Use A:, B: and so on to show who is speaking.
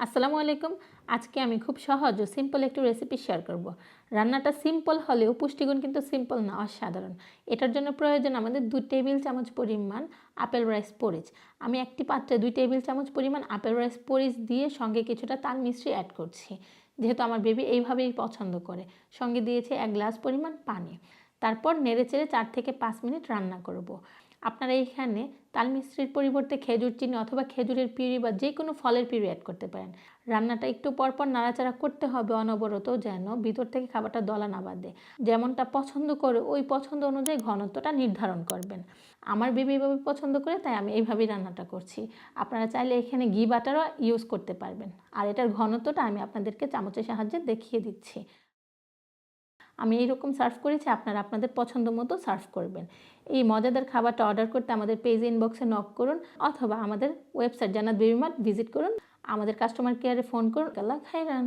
A: আসসালামু আলাইকুম। আজকে আমি খুব সহজ ও সিম্পল একটু রেসিপি শেয়ার করব। রান্নাটা সিম্পল হলেও পুষ্টিগুণ কিন্তু সিম্পল না, অসাধারণ। এটার জন্য প্রয়োজন আমাদের দুই টেবিল চামচ পরিমাণ আপেল রাইস পরিচ আমি একটি পাত্রে দুই টেবিল চামচ পরিমাণ আপেল রাইস পরিচ দিয়ে সঙ্গে কিছুটা তাল মিশ্রি অ্যাড করছি। যেহেতু আমার বেবি এইভাবেই পছন্দ করে। সঙ্গে দিয়েছে এক গ্লাস পরিমাণ পানি। তারপর নেড়ে চেড়ে চার থেকে পাঁচ মিনিট রান্না করব। আপনারা এইখানে তাল মিশ্রির পরিবর্তে খেজুর চিনি অথবা খেজুরের পিউরি বা যে কোনো ফলের পিউরি অ্যাড করতে পারেন। রান্নাটা একটু পরপর নাড়াচাড়া করতে হবে অনবরত যেন ভিতর থেকে খাবারটা দলা না বাঁধে। যেমনটা পছন্দ করে ওই পছন্দ অনুযায়ী ঘনত্বটা নির্ধারণ করবেন। আমার বেবি এভাবে পছন্দ করে তাই আমি এইভাবেই রান্নাটা করছি। আপনারা চাইলে এখানে ঘি বাটারও ইউজ করতে পারবেন। আর এটার ঘনত্বটা আমি আপনাদেরকে চামচের সাহায্যে দেখিয়ে দিচ্ছি। আমি এইরকম সার্ভ করেছি, আপনারা আপনাদের পছন্দ মতো সার্ভ করবেন। এই মজাদার খাবারটা অর্ডার করতে আমাদের পেজ ইনবক্সে নক করুন, অথবা আমাদের ওয়েবসাইট জানাত বেবিমার্ট ভিজিট করুন, আমাদের কাস্টমার কেয়ারে ফোন করুন, আল্লাহ খাইরান